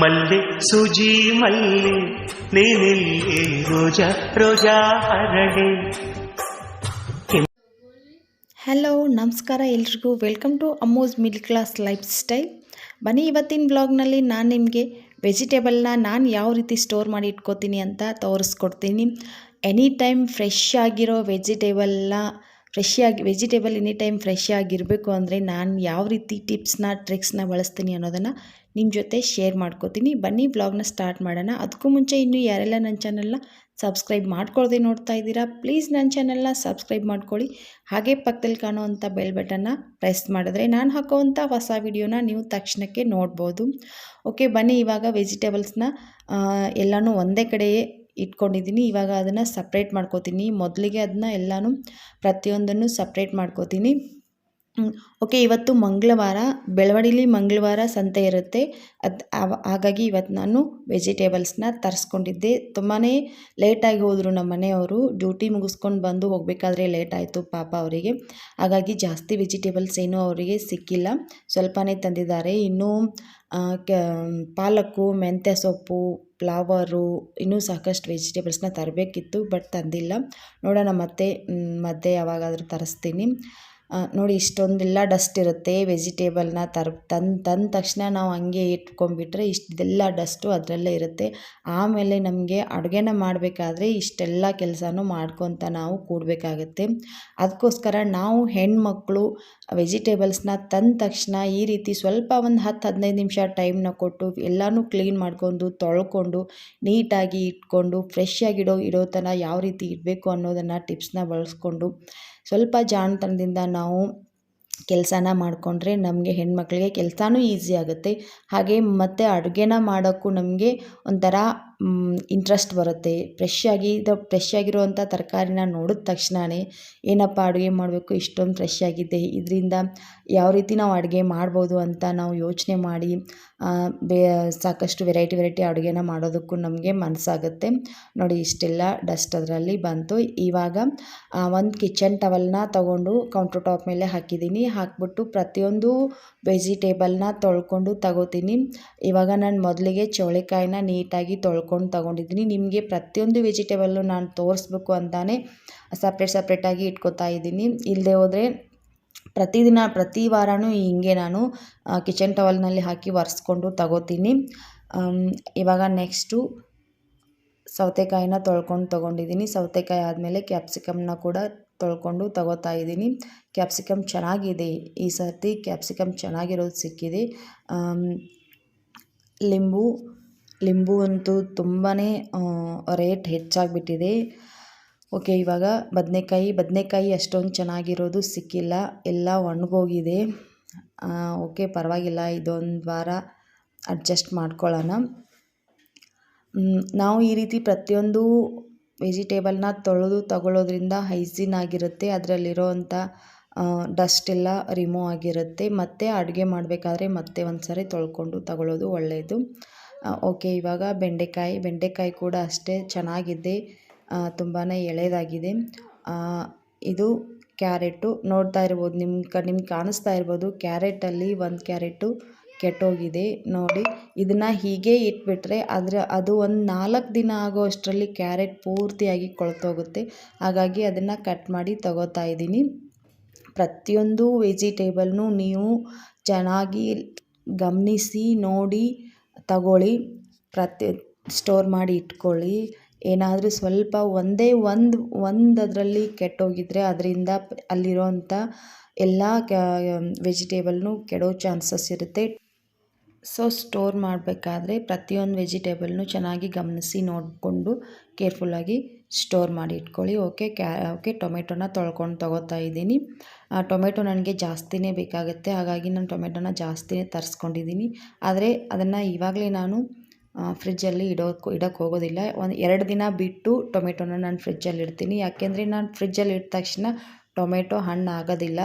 ಮಲ್ಲೆ ಸುಜಿ ಮಲ್ಲೆ, ನೀನಿಲ್ಲಿ ರೋಜಾ ರೋಜಾ ಹರಳೆ. ಹಲೋ ನಮಸ್ಕಾರ ಎಲ್ರಿಗೂ. Welcome to Ammu's middle class lifestyle ಬನ್ನಿ, ಇವತ್ತಿನ ಬ್ಲಾಗ್ನಲ್ಲಿ ನಾನು ನಿಮಗೆ ವೆಜಿಟೇಬಲ್ನ ನಾನು ಯಾವ ರೀತಿ ಸ್ಟೋರ್ ಮಾಡಿ ಇಟ್ಕೋತೀನಿ ಅಂತ ತೋರಿಸ್ಕೊಡ್ತೀನಿ. ಎನಿ ಟೈಮ್ ಫ್ರೆಶ್ ಆಗಿರೋ ವೆಜಿಟೇಬಲ್ನ ಫ್ರೆಶ್ ಆಗಿ ವೆಜಿಟೇಬಲ್ ಎನಿ ಟೈಮ್ ಫ್ರೆಶ್ ಆಗಿರಬೇಕು ಅಂದರೆ ನಾನು ಯಾವ ರೀತಿ ಟಿಪ್ಸ್ನ ಟ್ರಿಕ್ಸ್ನ ಬಳಸ್ತೀನಿ ಅನ್ನೋದನ್ನು ನಿಮ್ಮ ಜೊತೆ ಶೇರ್ ಮಾಡ್ಕೋತೀನಿ. ಬನ್ನಿ ಬ್ಲಾಗ್ನ ಸ್ಟಾರ್ಟ್ ಮಾಡೋಣ. ಅದಕ್ಕೂ ಮುಂಚೆ ಇನ್ನೂ ಯಾರೆಲ್ಲ ನನ್ನ ಚಾನಲ್ನ ಸಬ್ಸ್ಕ್ರೈಬ್ ಮಾಡ್ಕೊಳ್ಳದೆ ನೋಡ್ತಾ ಇದ್ದೀರಾ ಪ್ಲೀಸ್ ನನ್ನ ಚಾನಲ್ನ ಸಬ್ಸ್ಕ್ರೈಬ್ ಮಾಡ್ಕೊಳ್ಳಿ. ಹಾಗೆ ಪಕ್ಕದಲ್ಲಿ ಕಾಣುವಂಥ ಬೆಲ್ ಬಟನ್ನ ಪ್ರೆಸ್ ಮಾಡಿದ್ರೆ ನಾನು ಹಾಕೋವಂಥ ಹೊಸ ವಿಡಿಯೋನ ನೀವು ತಕ್ಷಣಕ್ಕೆ ನೋಡ್ಬೋದು. ಓಕೆ ಬನ್ನಿ, ಇವಾಗ ವೆಜಿಟೇಬಲ್ಸ್ನ ಎಲ್ಲನೂ ಒಂದೇ ಕಡೆಯೇ ಇಟ್ಕೊಂಡಿದ್ದೀನಿ. ಇವಾಗ ಅದನ್ನು ಸಪ್ರೇಟ್ ಮಾಡ್ಕೋತೀನಿ. ಮೊದಲಿಗೆ ಅದನ್ನ ಎಲ್ಲನೂ ಪ್ರತಿಯೊಂದನ್ನು ಸಪ್ರೇಟ್ ಮಾಡ್ಕೋತೀನಿ. ಓಕೆ, ಇವತ್ತು ಮಂಗಳವಾರ ಬೆಳವಡಿಲಿ ಮಂಗಳವಾರ ಸಂತೆ ಇರುತ್ತೆ. ಅದು ಹಾಗಾಗಿ ಇವತ್ತು ನಾನು ವೆಜಿಟೇಬಲ್ಸ್ನ ತರಿಸ್ಕೊಂಡಿದ್ದೆ. ತುಂಬಾ ಲೇಟಾಗಿ ಹೋದರು ನಮ್ಮ ಮನೆಯವರು. ಡ್ಯೂಟಿ ಮುಗಿಸ್ಕೊಂಡು ಬಂದು ಹೋಗಬೇಕಾದ್ರೆ ಲೇಟ್ ಆಯಿತು ಪಾಪ ಅವರಿಗೆ. ಹಾಗಾಗಿ ಜಾಸ್ತಿ ವೆಜಿಟೇಬಲ್ಸ್ ಏನೂ ಅವರಿಗೆ ಸಿಕ್ಕಿಲ್ಲ. ಸ್ವಲ್ಪನೇ ತಂದಿದ್ದಾರೆ. ಇನ್ನೂ ಪಾಲಕು ಮೆಂತ್ಯ ಸೊಪ್ಪು, ಫ್ಲವರು ಇನ್ನೂ ಸಾಕಷ್ಟು ವೆಜಿಟೇಬಲ್ಸ್ನ ತರಬೇಕಿತ್ತು, ಬಟ್ ತಂದಿಲ್ಲ. ನೋಡೋಣ ಮತ್ತೆ ಮತ್ತೆ ಯಾವಾಗಾದರೂ ತರಿಸ್ತೀನಿ. ನೋಡಿ, ಇಷ್ಟೊಂದೆಲ್ಲ ಡಸ್ಟ್ ಇರುತ್ತೆ, ವೆಜಿಟೇಬಲ್ನ ತರ್, ತಂದು, ತಂದ ತಕ್ಷಣ ನಾವು ಹಂಗೆ ಇಟ್ಕೊಂಡ್ಬಿಟ್ರೆ ಇಷ್ಟೆಲ್ಲ ಡಸ್ಟು ಅದರಲ್ಲೇ ಇರುತ್ತೆ. ಆಮೇಲೆ ನಮಗೆ ಅಡುಗೆನ ಮಾಡಬೇಕಾದ್ರೆ ಇಷ್ಟೆಲ್ಲ ಕೆಲಸನೂ ಮಾಡ್ಕೊತ ನಾವು ಕೂಡಬೇಕಾಗತ್ತೆ. ಅದಕ್ಕೋಸ್ಕರ ನಾವು ಹೆಣ್ಮಕ್ಳು ವೆಜಿಟೇಬಲ್ಸ್ನ ತಂದ ತಕ್ಷಣ ಈ ರೀತಿ ಸ್ವಲ್ಪ ಒಂದು ಹತ್ತು, ಹದಿನೈದು ನಿಮಿಷ ಟೈಮ್ನ ಕೊಟ್ಟು ಎಲ್ಲನೂ ಕ್ಲೀನ್ ಮಾಡ್ಕೊಂಡು, ತೊಳ್ಕೊಂಡು, ನೀಟಾಗಿ ಇಟ್ಕೊಂಡು ಫ್ರೆಶ್ ಆಗಿಡೋ ಇಡೋ ಥರ ಯಾವ ರೀತಿ ಇಡಬೇಕು ಅನ್ನೋದನ್ನು ಟಿಪ್ಸ್ನ ಬಳಸ್ಕೊಂಡು ಸ್ವಲ್ಪ ಜಾಣತನದಿಂದ ನಾವು ಕೆಲಸನ ಮಾಡಿಕೊಂಡ್ರೆ ನಮಗೆ ಹೆಣ್ಮಕ್ಳಿಗೆ ಕೆಲಸನೂ ಈಸಿ ಆಗುತ್ತೆ. ಹಾಗೆ ಮತ್ತು ಅಡುಗೆನ ಮಾಡೋಕ್ಕೂ ನಮಗೆ ಒಂಥರ ಇಂಟ್ರೆಸ್ಟ್ ಬರುತ್ತೆ. ಫ್ರೆಶ್ ಆಗಿ ಇದು ಫ್ರೆಶ್ ಆಗಿರುವಂಥ ತರಕಾರಿನ ನೋಡಿದ ತಕ್ಷಣವೇ ಏನಪ್ಪ ಅಡುಗೆ ಮಾಡಬೇಕು, ಇಷ್ಟೊಂದು ಫ್ರೆಶ್ ಆಗಿದೆ. ಇದರಿಂದ ಯಾವ ರೀತಿ ನಾವು ಅಡುಗೆ ಮಾಡ್ಬೋದು ಅಂತ ನಾವು ಯೋಚನೆ ಮಾಡಿ ಬೇ, ಸಾಕಷ್ಟು ವೆರೈಟಿ ವೆರೈಟಿ ಅಡುಗೆನ ಮಾಡೋದಕ್ಕೂ ನಮಗೆ ಮನಸ್ಸಾಗುತ್ತೆ. ನೋಡಿ, ಇಷ್ಟೆಲ್ಲ ಡಸ್ಟ್ ಅದರಲ್ಲಿ ಬಂತು. ಇವಾಗ ಒಂದು ಕಿಚನ್ ಟವಲ್ನ ತೊಗೊಂಡು ಕೌಂಟರ್ ಟಾಪ್ ಮೇಲೆ ಹಾಕಿದ್ದೀನಿ. ಹಾಕ್ಬಿಟ್ಟು ಪ್ರತಿಯೊಂದು ವೆಜಿಟೇಬಲ್ನ ತೊಳ್ಕೊಂಡು ತಗೋತೀನಿ. ಇವಾಗ ನಾನು ಮೊದಲಿಗೆ ಚೌಳಿಕಾಯಿನ ನೀಟಾಗಿ ತೊಳ್ಕೊಂಡು ತಗೊಂಡಿದ್ದೀನಿ. ನಿಮಗೆ ಪ್ರತಿಯೊಂದು ವೆಜಿಟೇಬಲ್ಲು ನಾನು ತೋರಿಸ್ಬೇಕು ಅಂತಲೇ ಸಪ್ರೇಟ್ ಸಪ್ರೇಟಾಗಿ ಇಟ್ಕೋತಾ ಇದ್ದೀನಿ. ಇಲ್ಲದೆ ಹೋದರೆ ಪ್ರತಿದಿನ, ಪ್ರತಿ ವಾರವೂ ಹಿಂಗೆ ನಾನು ಕಿಚನ್ ಟವಲ್ನಲ್ಲಿ ಹಾಕಿ ಒರೆಸ್ಕೊಂಡು ತಗೋತೀನಿ. ಇವಾಗ ನೆಕ್ಸ್ಟು ಸೌತೆಕಾಯಿನ ತೊಳ್ಕೊಂಡು ತೊಗೊಂಡಿದ್ದೀನಿ. ಸೌತೆಕಾಯಿ ಆದಮೇಲೆ ಕ್ಯಾಪ್ಸಿಕಮ್ನ ಕೂಡ ತೊಳ್ಕೊಂಡು ತಗೋತಾ ಇದ್ದೀನಿ. ಕ್ಯಾಪ್ಸಿಕಮ್ ಚೆನ್ನಾಗಿದೆ. ಈ ಸರ್ತಿ ಕ್ಯಾಪ್ಸಿಕಮ್ ಚೆನ್ನಾಗಿರೋದು ಸಿಕ್ಕಿದೆ. ಲಿಂಬು ಲಿಂಬು ಅಂತೂ ತುಂಬಾ ರೇಟ್ ಹೆಚ್ಚಾಗಿಬಿಟ್ಟಿದೆ. ಓಕೆ, ಇವಾಗ ಬದನೆಕಾಯಿ ಬದನೆಕಾಯಿ ಅಷ್ಟೊಂದು ಚೆನ್ನಾಗಿರೋದು ಸಿಕ್ಕಿಲ್ಲ. ಎಲ್ಲ ಒಣಗೋಗಿದೆ. ಓಕೆ, ಪರವಾಗಿಲ್ಲ, ಇದೊಂದು ವಾರ ಅಡ್ಜಸ್ಟ್ ಮಾಡ್ಕೊಳ್ಳೋಣ. ನಾವು ಈ ರೀತಿ ಪ್ರತಿಯೊಂದು ವೆಜಿಟೇಬಲ್ನ ತೊಳೆದು ತಗೊಳ್ಳೋದ್ರಿಂದ ಹೈಜೀನ್ ಆಗಿರುತ್ತೆ. ಅದರಲ್ಲಿರೋವಂಥ ಡಸ್ಟ್ ಎಲ್ಲ ರಿಮೂವ್ ಆಗಿರುತ್ತೆ. ಮತ್ತು ಅಡುಗೆ ಮಾಡಬೇಕಾದ್ರೆ ಮತ್ತೆ ಒಂದು ಸಾರಿ ತೊಳ್ಕೊಂಡು ತಗೊಳ್ಳೋದು ಒಳ್ಳೆಯದು ಓಕೆ, ಇವಾಗ ಬೆಂಡೆಕಾಯಿ ಬೆಂಡೆಕಾಯಿ ಕೂಡ ಅಷ್ಟೇ ಚೆನ್ನಾಗಿದೆ. ತುಂಬಾ ಎಳೆಯದಾಗಿದೆ ಇದು ಕ್ಯಾರೆಟು. ನೋಡ್ತಾ ಇರ್ಬೋದು ನಿಮ್ಮ ಕ, ನಿಮ್ಗೆ ಕಾಣಿಸ್ತಾ ಇರ್ಬೋದು, ಕ್ಯಾರೆಟಲ್ಲಿ ಒಂದು ಕ್ಯಾರೆಟು ಕೆಟ್ಟೋಗಿದೆ ನೋಡಿ. ಇದನ್ನು ಹೀಗೆ ಇಟ್ಬಿಟ್ರೆ ಅದರ, ಅದು ಒಂದು ನಾಲ್ಕು ದಿನ ಆಗೋ ಅಷ್ಟರಲ್ಲಿ ಕ್ಯಾರೆಟ್ ಪೂರ್ತಿಯಾಗಿ ಕೊಳ್ತೋಗುತ್ತೆ. ಹಾಗಾಗಿ ಅದನ್ನು ಕಟ್ ಮಾಡಿ ತಗೋತಾ ಇದ್ದೀನಿ. ಪ್ರತಿಯೊಂದು ವೆಜಿಟೇಬಲ್ನು ನೀವು ಚೆನ್ನಾಗಿ ಗಮನಿಸಿ ನೋಡಿ, ತಗೊಳ್ಳಿ. ಪ್ರತಿ, ಸ್ಟೋರ್ ಮಾಡಿ ಇಟ್ಕೊಳ್ಳಿ. ಏನಾದರೂ ಸ್ವಲ್ಪ ಒಂದೇ ಒಂದು ಒಂದು ಅದರಲ್ಲಿ ಕೆಟ್ಟೋಗಿದ್ದರೆ ಅದರಿಂದ ಅಲ್ಲಿರೋಂಥ ಎಲ್ಲ ವೆಜಿಟೇಬಲ್ನು ಕೆಡೋ ಚಾನ್ಸಸ್ ಇರುತ್ತೆ. ಸೊ, ಸ್ಟೋರ್ ಮಾಡಬೇಕಾದ್ರೆ ಪ್ರತಿಯೊಂದು ವೆಜಿಟೇಬಲ್ನು ಚೆನ್ನಾಗಿ ಗಮನಿಸಿ ನೋಡಿಕೊಂಡು ಕೇರ್ಫುಲ್ಲಾಗಿ ಸ್ಟೋರ್ ಮಾಡಿ ಇಟ್ಕೊಳ್ಳಿ. ಓಕೆ, ಕ್ಯಾ, ಓಕೆ, ಟೊಮೆಟೊನ ತೊಳ್ಕೊಂಡು ತೊಗೋತಾ ಇದ್ದೀನಿ. ಟೊಮೆಟೊ ನನಗೆ ಜಾಸ್ತಿನೇ ಬೇಕಾಗುತ್ತೆ. ಹಾಗಾಗಿ ನಾನು ಟೊಮೆಟೊನ ಜಾಸ್ತಿನೇ ತರಿಸ್ಕೊಂಡಿದ್ದೀನಿ. ಆದರೆ ಅದನ್ನು ಇವಾಗಲೇ ನಾನು ಫ್ರಿಜ್ಜಲ್ಲಿ ಇಡೋಕ್ಕೆ ಇಡೋಕ್ಕೆ ಹೋಗೋದಿಲ್ಲ. ಒಂದು ಎರಡು ದಿನ ಬಿಟ್ಟು ಟೊಮೆಟೊನ ನಾನು ಫ್ರಿಜ್ಜಲ್ಲಿ ಇಡ್ತೀನಿ. ಯಾಕೆಂದರೆ ನಾನು ಫ್ರಿಜ್ಜಲ್ಲಿ ಇಟ್ಟ ತಕ್ಷಣ ಟೊಮೆಟೊ ಹಣ್ಣು ಆಗೋದಿಲ್ಲ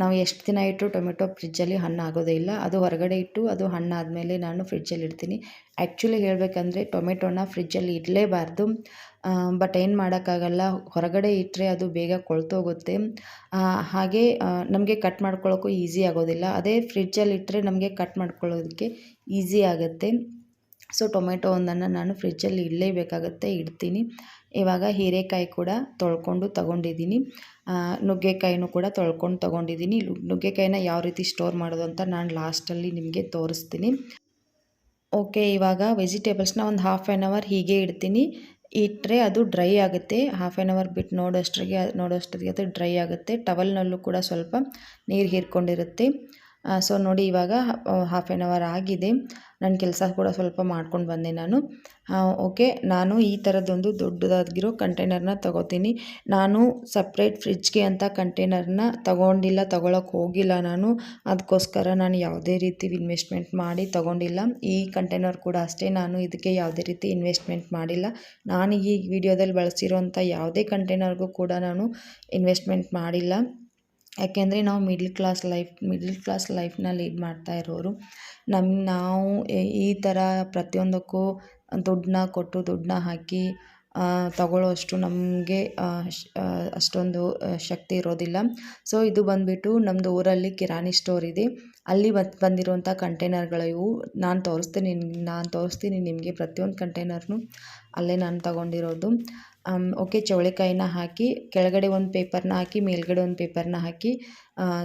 ನಾವು ಎಷ್ಟು ದಿನ ಇಟ್ಟರು ಟೊಮೆಟೊ ಫ್ರಿಜ್ಜಲ್ಲಿ ಹಣ್ಣು ಆಗೋದೇ ಇಲ್ಲ. ಅದು ಹೊರಗಡೆ ಇಟ್ಟು ಅದು ಹಣ್ಣಾದಮೇಲೆ ನಾನು ಫ್ರಿಜ್ಜಲ್ಲಿ ಇಡ್ತೀನಿ. ಆ್ಯಕ್ಚುಲಿ ಹೇಳಬೇಕಂದ್ರೆ ಟೊಮೆಟೊನ ಫ್ರಿಜ್ಜಲ್ಲಿ ಇಡಲೇಬಾರ್ದು. ಬಟ್ ಏನು ಮಾಡೋಕ್ಕಾಗಲ್ಲ. ಹೊರಗಡೆ ಇಟ್ಟರೆ ಅದು ಬೇಗ ಕೊಳ್ತೋಗುತ್ತೆ. ಹಾಗೆ ನಮಗೆ ಕಟ್ ಮಾಡ್ಕೊಳ್ಳೋಕ್ಕೂ ಈಸಿ ಆಗೋದಿಲ್ಲ. ಅದೇ ಫ್ರಿಜ್ಜಲ್ಲಿ ಇಟ್ಟರೆ ನಮಗೆ ಕಟ್ ಮಾಡ್ಕೊಳ್ಳೋದಕ್ಕೆ ಈಸಿ ಆಗುತ್ತೆ. ಸೊ ಟೊಮೆಟೊ ಒಂದನ್ನು ನಾನು ಫ್ರಿಜ್ಜಲ್ಲಿ ಇಡಲೇಬೇಕಾಗತ್ತೆ, ಇಡ್ತೀನಿ. ಇವಾಗ ಹೀರೆಕಾಯಿ ಕೂಡ ತೊಳ್ಕೊಂಡು ತಗೊಂಡಿದ್ದೀನಿ. ನುಗ್ಗೆಕಾಯಿನೂ ಕೂಡ ತೊಳ್ಕೊಂಡು ತೊಗೊಂಡಿದ್ದೀನಿ. ನುಗ್ಗೆಕಾಯಿನ ಯಾವ ರೀತಿ ಸ್ಟೋರ್ ಮಾಡೋದು ಅಂತ ನಾನು ಲಾಸ್ಟಲ್ಲಿ ನಿಮಗೆ ತೋರಿಸ್ತೀನಿ. ಓಕೆ ಇವಾಗ ವೆಜಿಟೇಬಲ್ಸ್ನ ಒಂದು ಹಾಫ್ ಆ್ಯನ್ ಅವರ್ ಹೀಗೆ ಇಡ್ತೀನಿ. ಇಟ್ಟರೆ ಅದು ಡ್ರೈ ಆಗುತ್ತೆ. ಹಾಫ್ ಆ್ಯನ್ ಅವರ್ ಬಿಟ್ಟು ನೋಡೋಷ್ಟರಿಗೆ ನೋಡೋಷ್ಟರಿಗೆ ಅದು ಡ್ರೈ ಆಗುತ್ತೆ. ಟವಲ್ನಲ್ಲೂ ಕೂಡ ಸ್ವಲ್ಪ ನೀರು ಹೀರ್ಕೊಂಡಿರುತ್ತೆ. ಸೊ ನೋಡಿ ಇವಾಗ ಹಾಫ್ ಆ್ಯನ್ ಅವರ್ ಆಗಿದೆ. ನನ್ನ ಕೆಲಸ ಕೂಡ ಸ್ವಲ್ಪ ಮಾಡ್ಕೊಂಡು ಬಂದೆ ನಾನು. ಓಕೆ ನಾನು ಈ ಥರದ್ದೊಂದು ದೊಡ್ಡದಾಗಿರೋ ಕಂಟೈನರ್ನ ತಗೋತೀನಿ. ನಾನು ಸಪ್ರೇಟ್ ಫ್ರಿಜ್ಗೆ ಅಂತ ಕಂಟೈನರ್ನ ತಗೊಂಡಿಲ್ಲ ತಗೊಳಕ್ಕೆ ಹೋಗಿಲ್ಲ ನಾನು. ಅದಕ್ಕೋಸ್ಕರ ನಾನು ಯಾವುದೇ ರೀತಿ ಇನ್ವೆಸ್ಟ್ಮೆಂಟ್ ಮಾಡಿ ತಗೊಂಡಿಲ್ಲ. ಈ ಕಂಟೈನರ್ ಕೂಡ ಅಷ್ಟೇ, ನಾನು ಇದಕ್ಕೆ ಯಾವುದೇ ರೀತಿ ಇನ್ವೆಸ್ಟ್ಮೆಂಟ್ ಮಾಡಿಲ್ಲ. ನಾನು ಈ ವಿಡಿಯೋದಲ್ಲಿ ಬಳಸಿರೋಂಥ ಯಾವುದೇ ಕಂಟೈನರ್ಗೂ ಕೂಡ ನಾನು ಇನ್ವೆಸ್ಟ್ಮೆಂಟ್ ಮಾಡಿಲ್ಲ. ಯಾಕೆಂದರೆ ನಾವು middle class life middle class ಲೈಫ್ನ lead ಮಾಡ್ತಾ ಇರೋರು. ನಮ್ಮ ನಾವು ಈ- ಥರ ಪ್ರತಿಯೊಂದಕ್ಕೂ ದುಡ್ಡನ್ನ ಕೊಟ್ಟು ದುಡ್ಡನ್ನ ಹಾಕಿ ತಗೊಳ್ಳೋಷ್ಟು ನಮಗೆ ಅಷ್ಟೊಂದು ಶಕ್ತಿ ಇರೋದಿಲ್ಲ. ಸೊ ಇದು ಬಂದುಬಿಟ್ಟು ನಮ್ಮದು ಊರಲ್ಲಿ ಕಿರಾಣಿ ಸ್ಟೋರ್ ಇದೆ. ಅಲ್ಲಿ ಬಂದಿರುವಂಥ ಕಂಟೈನರ್ಗಳು ನಾನು ತೋರಿಸ್ತೀನಿ ನಾನು ತೋರಿಸ್ತೀನಿ ನಿಮಗೆ ಪ್ರತಿಯೊಂದು ಕಂಟೈನರ್ನು ಅಲ್ಲೇ ನಾನು ತಗೊಂಡಿರೋದು. ಓಕೆ ಚೌಳಿಕಾಯಿನ ಹಾಕಿ, ಕೆಳಗಡೆ ಒಂದು ಪೇಪರ್ನ ಹಾಕಿ, ಮೇಲ್ಗಡೆ ಒಂದು ಪೇಪರ್ನ ಹಾಕಿ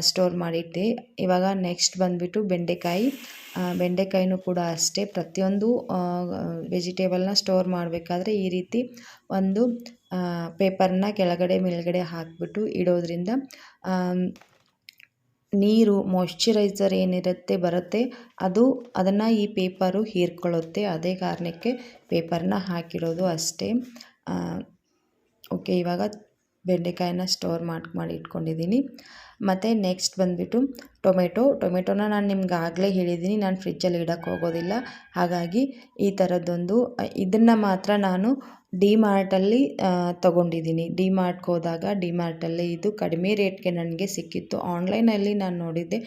ಸ್ಟೋರ್ ಮಾಡಿಟ್ಟೆ. ಇವಾಗ ನೆಕ್ಸ್ಟ್ ಬಂದುಬಿಟ್ಟು ಬೆಂಡೆಕಾಯಿ. ಬೆಂಡೆಕಾಯಿನೂ ಕೂಡ ಅಷ್ಟೇ. ಪ್ರತಿಯೊಂದು ವೆಜಿಟೇಬಲ್ನ ಸ್ಟೋರ್ ಮಾಡಬೇಕಾದ್ರೆ ಈ ರೀತಿ ಒಂದು ಪೇಪರ್ನ ಕೆಳಗಡೆ, ಮೇಲ್ಗಡೆ ಹಾಕಿಬಿಟ್ಟು ಇಡೋದ್ರಿಂದ ನೀರು ಮಾಯ್ಶ್ಚರೈಸರ್ ಏನಿರುತ್ತೆ, ಬರುತ್ತೆ, ಅದು ಅದನ್ನು ಈ ಪೇಪರು ಹೀರ್ಕೊಳ್ಳುತ್ತೆ. ಅದೇ ಕಾರಣಕ್ಕೆ ಪೇಪರ್ನ ಹಾಕಿಡೋದು ಅಷ್ಟೇ. ಓಕೆ, ಇವಾಗ ಬೆಂಡೆಕಾಯಿನ ಸ್ಟೋರ್ ಮಾಡಿ ಮಾಡಿ ಇಟ್ಕೊಂಡಿದ್ದೀನಿ. ಮತ್ತು ನೆಕ್ಸ್ಟ್ ಬಂದುಬಿಟ್ಟು ಟೊಮೆಟೊ. ಟೊಮೆಟೊನ ನಾನು ನಿಮ್ಗೆ ಆಗಲೇ ಹೇಳಿದ್ದೀನಿ, ನಾನು ಫ್ರಿಜ್ಜಲ್ಲಿ ಇಡೋಕ್ಕೆ ಹೋಗೋದಿಲ್ಲ. ಹಾಗಾಗಿ ಈ ಥರದ್ದೊಂದು ಇದನ್ನು ಮಾತ್ರ ನಾನು ಡಿ ಮಾರ್ಟಲ್ಲಿ ತೊಗೊಂಡಿದ್ದೀನಿ. ಡಿ ಮಾರ್ಟ್ಗೆ ಹೋದಾಗ ಡಿ ಮಾರ್ಟಲ್ಲಿ ಇದು ಕಡಿಮೆ ರೇಟ್ಗೆ ನನಗೆ ಸಿಕ್ಕಿತ್ತು. ಆನ್ಲೈನಲ್ಲಿ ನಾನು ನೋಡಿದ್ದೆ.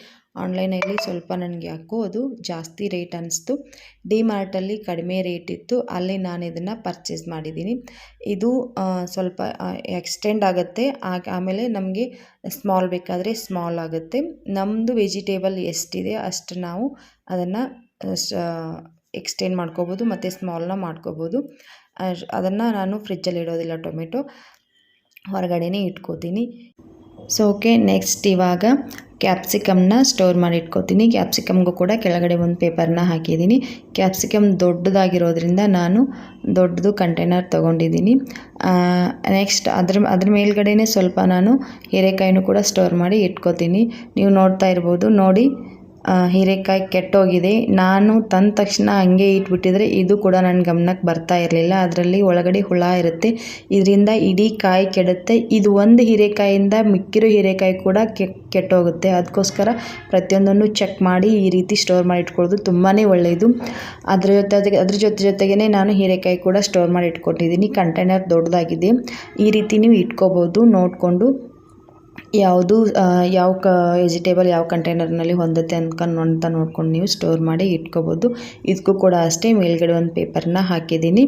ಆನ್ಲೈನಲ್ಲಿ ಸ್ವಲ್ಪ ನನಗೆ ಯಾಕೋ ಅದು ಜಾಸ್ತಿ ರೇಟ್ ಅನ್ನಿಸ್ತು ಡಿ ಮಾರ್ಟಲ್ಲಿ ಕಡಿಮೆ ರೇಟ್ ಇತ್ತು. ಅಲ್ಲಿ ನಾನು ಇದನ್ನು ಪರ್ಚೇಸ್ ಮಾಡಿದ್ದೀನಿ. ಇದು ಸ್ವಲ್ಪ ಎಕ್ಸ್ಟೆಂಡ್ ಆಗುತ್ತೆ. ಆಗ, ಆಮೇಲೆ ನಮಗೆ ಸ್ಮಾಲ್ ಬೇಕಾದರೆ ಸ್ಮಾಲ್ ಆಗುತ್ತೆ. ನಮ್ಮದು ವೆಜಿಟೇಬಲ್ ಎಷ್ಟಿದೆ ಅಷ್ಟು ನಾವು ಅದನ್ನು ಎಕ್ಸ್ಟೆಂಡ್ ಮಾಡ್ಕೋಬೋದು, ಮತ್ತು ಸ್ಮಾಲ್ನ ಮಾಡ್ಕೋಬೋದು. ಅದನ್ನು ನಾನು ಫ್ರಿಜ್ಜಲ್ಲಿ ಇಡೋದಿಲ್ಲ ಟೊಮೆಟೊ. ಹೊರಗಡೆನೇ ಇಟ್ಕೋತೀನಿ. ಸೊ ಓಕೆ ನೆಕ್ಸ್ಟ್ ಇವಾಗ ಕ್ಯಾಪ್ಸಿಕಮ್ನ ಸ್ಟೋರ್ ಮಾಡಿ ಇಟ್ಕೋತೀನಿ. ಕ್ಯಾಪ್ಸಿಕಮ್ಗೂ ಕೂಡ ಕೆಳಗಡೆ ಒಂದು ಪೇಪರ್ನ ಹಾಕಿದ್ದೀನಿ. ಕ್ಯಾಪ್ಸಿಕಮ್ ದೊಡ್ಡದಾಗಿರೋದ್ರಿಂದ ನಾನು ದೊಡ್ಡದು ಕಂಟೈನರ್ ತೊಗೊಂಡಿದ್ದೀನಿ. ನೆಕ್ಸ್ಟ್ ಅದ್ರ ಅದ್ರ ಮೇಲ್ಗಡೆನೇ ಸ್ವಲ್ಪ ನಾನು ಹೀರೆಕಾಯಿನೂ ಕೂಡ ಸ್ಟೋರ್ ಮಾಡಿ ಇಟ್ಕೋತೀನಿ. ನೀವು ನೋಡ್ತಾ ಇರ್ಬೋದು. ನೋಡಿ ಹೀರೆಕಾಯಿ ಕೆಟ್ಟೋಗಿದೆ. ನಾನು ತಂದ ತಕ್ಷಣ ಹಂಗೆ ಇಟ್ಬಿಟ್ಟಿದ್ರೆ ಇದು ಕೂಡ ನನ್ನ ಗಮನಕ್ಕೆ ಬರ್ತಾ ಇರಲಿಲ್ಲ. ಅದರಲ್ಲಿ ಒಳಗಡೆ ಹುಳ ಇರುತ್ತೆ. ಇದರಿಂದ ಇಡೀ ಕಾಯಿ ಕೆಡುತ್ತೆ. ಇದು ಒಂದು ಹೀರೆಕಾಯಿಂದ ಮಿಕ್ಕಿರೋ ಹೀರೆಕಾಯಿ ಕೂಡ ಕೆಟ್ಟೋಗುತ್ತೆ. ಅದಕ್ಕೋಸ್ಕರ ಪ್ರತಿಯೊಂದನ್ನು ಚೆಕ್ ಮಾಡಿ ಈ ರೀತಿ ಸ್ಟೋರ್ ಮಾಡಿ ಇಟ್ಕೊಳ್ಳೋದು ತುಂಬಾ ಒಳ್ಳೆಯದು ಅದ್ರ ಜೊತೆ ಅದ್ರ ಜೊತೆ ಜೊತೆಗೇ ನಾನು ಹೀರೆಕಾಯಿ ಕೂಡ ಸ್ಟೋರ್ ಮಾಡಿ ಇಟ್ಕೊಟ್ಟಿದ್ದೀನಿ. ಕಂಟೈನರ್ ದೊಡ್ಡದಾಗಿದೆ ಈ ರೀತಿ ನೀವು ಇಟ್ಕೋಬೋದು, ನೋಡಿಕೊಂಡು. ಯಾವುದು ಯಾವ ಕ ವೆಜಿಟೇಬಲ್ ಯಾವ ಕಂಟೈನರ್ನಲ್ಲಿ ಹೊಂದುತ್ತೆ ಅನ್ಕೊಂಡು ಅಂತ ನೋಡ್ಕೊಂಡು ನೀವು ಸ್ಟೋರ್ ಮಾಡಿ ಇಟ್ಕೋಬೋದು. ಇದಕ್ಕೂ ಕೂಡ ಅಷ್ಟೇ, ಮೇಲ್ಗಡೆ ಒಂದು ಪೇಪರ್ನ ಹಾಕಿದ್ದೀನಿ.